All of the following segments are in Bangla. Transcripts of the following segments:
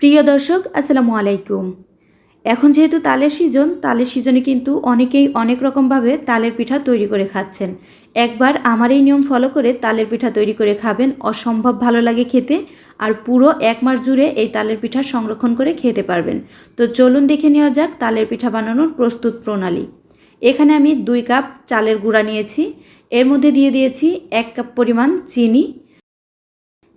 প্রিয় দর্শক, আসসালামু আলাইকুম। এখন যেহেতু তালের সিজন, তালের সিজনে কিন্তু অনেকেই অনেক রকমভাবে তালের পিঠা তৈরি করে খাচ্ছেন। একবার আমার এই নিয়ম ফলো করে তালের পিঠা তৈরি করে খাবেন, অসম্ভব ভালো লাগে খেতে আর পুরো এক মাস জুড়ে এই তালের পিঠা সংরক্ষণ করে খেতে পারবেন। তো চলুন দেখে নেওয়া যাক তালের পিঠা বানানোর প্রস্তুত প্রণালী। এখানে আমি দুই কাপ চালের গুঁড়া নিয়েছি, এর মধ্যে দিয়ে দিয়েছি এক কাপ পরিমাণ চিনি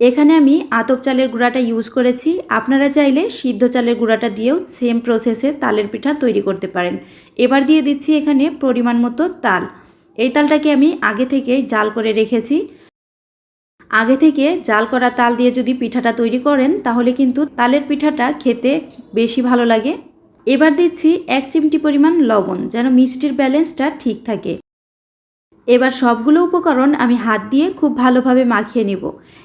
এখানে আমি আতপ চালের গুঁড়াটা ইউজ করেছি। আপনারা চাইলে সিদ্ধ চালের গুঁড়াটা দিয়েও সেম প্রসেসে তালের পিঠা তৈরি করতে পারেন। এবার দিয়ে দিচ্ছি এখানে পরিমাণ মতো তাল। এই তালটাকে আমি আগে থেকে জাল করে রেখেছি। আগে থেকে জাল করা তাল দিয়ে যদি পিঠাটা তৈরি করেন, তাহলে কিন্তু তালের পিঠাটা খেতে বেশি ভালো লাগে। এবার দিচ্ছি এক চিমটি পরিমাণ লবণ, যেন মিষ্টির ব্যালেন্সটা ঠিক থাকে। এবার সবগুলো উপকরণ আমি হাত দিয়ে খুব ভালোভাবে মাখিয়ে নেব।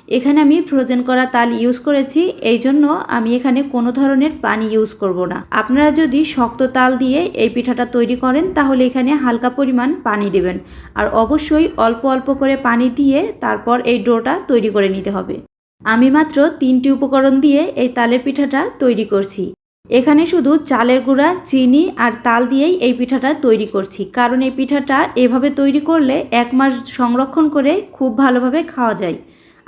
এখানে আমি ফ্রোজেন করা তাল ইউজ করেছি, এই জন্য আমি এখানে কোনো ধরনের পানি ইউজ করব না। আপনারা যদি শক্ত তাল দিয়ে এই পিঠাটা তৈরি করেন, তাহলে এখানে হালকা পরিমাণ পানি দেবেন। আর অবশ্যই অল্প অল্প করে পানি দিয়ে তারপর এই ডোটা তৈরি করে নিতে হবে। আমি মাত্র তিনটি উপকরণ দিয়ে এই তালের পিঠাটা তৈরি করছি। এখানে শুধু চালের গুঁড়া, চিনি আর তাল দিয়েই এই পিঠাটা তৈরি করছি। কারণ এই পিঠাটা এভাবে তৈরি করলে এক মাস সংরক্ষণ করে খুব ভালোভাবে খাওয়া যায়।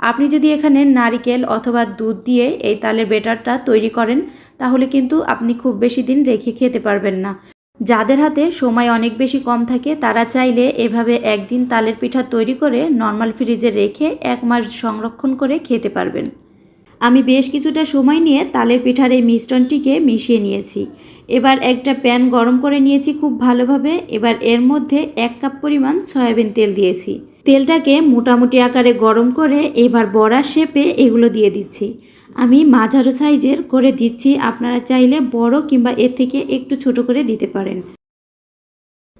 আপনি যদি এখানে নারিকেল অথবা দুধ দিয়ে এই তালের বেটারটা তৈরি করেন, তাহলে কিন্তু আপনি খুব বেশি দিন রেখে খেতে পারবেন না। যাদের হাতে সময় অনেক বেশি কম থাকে, তারা চাইলে এভাবে একদিন তালের পিঠা তৈরি করে নর্মাল ফ্রিজে রেখে এক মাস সংরক্ষণ করে খেতে পারবেন। আমি বেশ কিছুটা সময় নিয়ে তালের পিঠার এই মিশ্রণটিকে মিশিয়ে নিয়েছি। এবার একটা প্যান গরম করে নিয়েছি খুব ভালোভাবে। এবার এর মধ্যে এক কাপ পরিমাণ সয়াবিন তেল দিয়েছি। তেলটাকে মোটামুটি আকারে গরম করে এবার বড়া শেপে এগুলো দিয়ে দিচ্ছি। আমি মাঝারো সাইজের করে দিচ্ছি, আপনারা চাইলে বড় কিংবা এর থেকে একটু ছোট করে দিতে পারেন।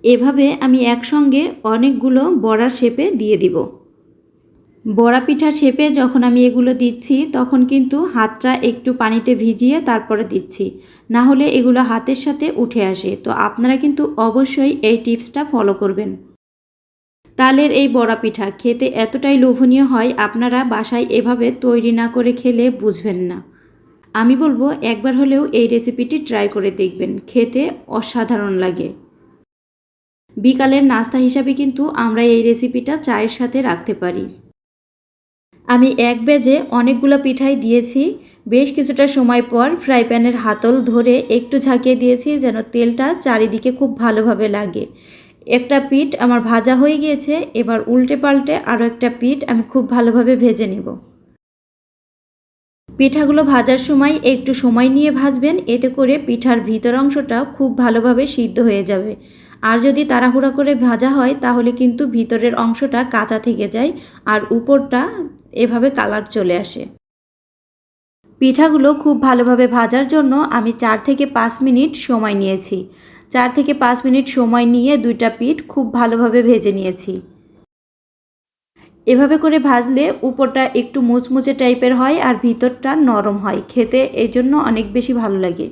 এভাবে আমি একসঙ্গে অনেকগুলো বড়ার শেপে দিয়ে দিব। বড়া পিঠা শেপে যখন আমি এগুলো দিচ্ছি, তখন কিন্তু হাতটা একটু পানিতে ভিজিয়ে তারপরে দিচ্ছি। না হলে এগুলো হাতের সাথে উঠে আসে। তো আপনারা কিন্তু অবশ্যই এই টিপসটা ফলো করবেন। তালের এই বড়া পিঠা খেতে এতটাই লোভনীয় হয়, আপনারা বাসায় এভাবে তৈরি না করে খেলে বুঝবেন না। আমি বলব, একবার হলেও এই রেসিপিটি ট্রাই করে দেখবেন। খেতে অসাধারণ লাগে। বিকালের নাস্তা হিসাবে কিন্তু আমরা এই রেসিপিটা চায়ের সাথে রাখতে পারি। আমি এক বেজে অনেকগুলো পিঠাই দিয়েছি। বেশ কিছুটা সময় পর ফ্রাই প্যানের হাতল ধরে একটু ঝাঁকিয়ে দিয়েছি যেন তেলটা চারিদিকে খুব ভালোভাবে লাগে। একটা পিঠ আমার ভাজা হয়ে গিয়েছে, এবার উল্টে পাল্টে আরও একটা পিঠ আমি খুব ভালোভাবে ভেজে নেব। পিঠাগুলো ভাজার সময় একটু সময় নিয়ে ভাজবেন, এতে করে পিঠার ভিতর অংশটা খুব ভালোভাবে সিদ্ধ হয়ে যাবে। আর যদি তাড়াহুড়া করে ভাজা হয়, তাহলে কিন্তু ভিতরের অংশটা কাঁচা থেকে যায় আর উপরটা এভাবে কালার চলে আসে। পিঠাগুলো খুব ভালোভাবে ভাজার জন্য আমি চার থেকে পাঁচ মিনিট সময় নিয়েছি। চার থেকে পাঁচ মিনিট সময় নিয়ে দুইটা পিঠ খুব ভালোভাবে ভেজে নিয়েছি। এভাবে করে ভাজলে উপরটা একটু মুচমুচে টাইপের হয় আর ভিতরটা নরম হয়। খেতে এই জন্য অনেক বেশি ভালো লাগে।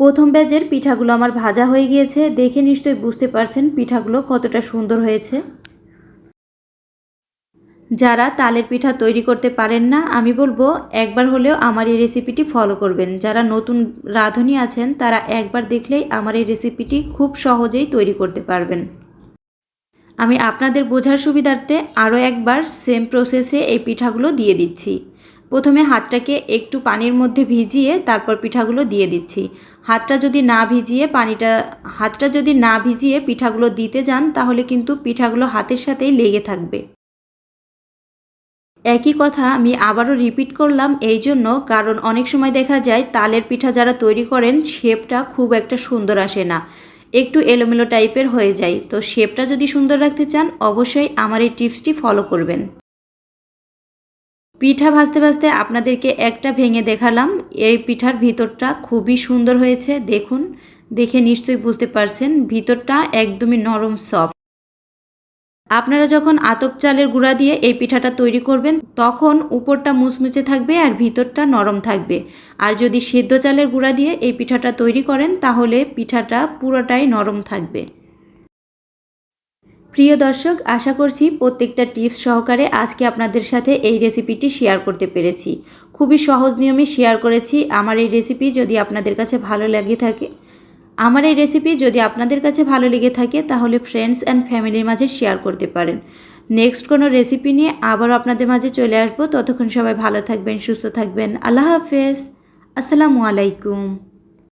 প্রথম ব্যাচের পিঠাগুলো আমার ভাজা হয়ে গিয়েছে। দেখে নিশ্চয়ই বুঝতে পারছেন পিঠাগুলো কতটা সুন্দর হয়েছে। যারা তালের পিঠা তৈরি করতে পারেন না, আমি বলব একবার হলেও আমার এই রেসিপিটি ফলো করবেন। যারা নতুন রাঁধুনি আছেন, তারা একবার দেখলেই আমার এই রেসিপিটি খুব সহজেই তৈরি করতে পারবেন। আমি আপনাদের বোঝার সুবিধার্থে আরও একবার সেম প্রসেসে এই পিঠাগুলো দিয়ে দিচ্ছি। প্রথমে হাতটাকে একটু পানির মধ্যে ভিজিয়ে তারপর পিঠাগুলো দিয়ে দিচ্ছি। হাতটা যদি না ভিজিয়ে পানিটা, হাতটা যদি না ভিজিয়ে পিঠাগুলো দিতে যান, তাহলে কিন্তু পিঠাগুলো হাতের সাথেই লেগে থাকবে। একই কথা আমি আবারও রিপিট করলাম, এই জন্য কারণ অনেক সময় দেখা যায় তালের পিঠা যারা তৈরি করেন, শেপটা খুব একটা সুন্দর আসে না। একটু এলোমেলো টাইপের হয়ে যায়। তো শেপটা যদি সুন্দর রাখতে চান, অবশ্যই আমার এই টিপসটি ফলো করবেন। পিঠা ভাজতে ভাজতে আপনাদেরকে একটা ভেঙে দেখালাম। এই পিঠার ভিতরটা খুবই সুন্দর হয়েছে, দেখুন। দেখে নিশ্চয়ই বুঝতে পারছেন, ভিতরটা একদমই নরম সফট আপনারা যখন আতপ চালের গুঁড়া দিয়ে এই পিঠাটা তৈরি করবেন, তখন উপরটা মুচমুচে থাকবে আর ভিতরটা নরম থাকবে। আর যদি সেদ্ধ চালের গুঁড়া দিয়ে এই পিঠাটা তৈরি করেন, তাহলে পিঠাটা পুরোটাই নরম থাকবে। প্রিয় দর্শক, আশা করছি প্রত্যেকটা টিপস সহকারে আজকে আপনাদের সাথে এই রেসিপিটি শেয়ার করতে পেরেছি। খুবই সহজ নিয়মে শেয়ার করেছি। আমার এই রেসিপি যদি আপনাদের কাছে ভালো লেগে থাকে, আমার এই রেসিপি যদি আপনাদের কাছে ভালো লেগে থাকে, তাহলে ফ্রেন্ডস অ্যান্ড ফ্যামিলির মাঝে শেয়ার করতে পারেন। নেক্সট কোনো রেসিপি নিয়ে আবারও আপনাদের মাঝে চলে আসব। ততক্ষণ সবাই ভালো থাকবেন, সুস্থ থাকবেন। আল্লাহ হাফেজ। আসসালামু আলাইকুম।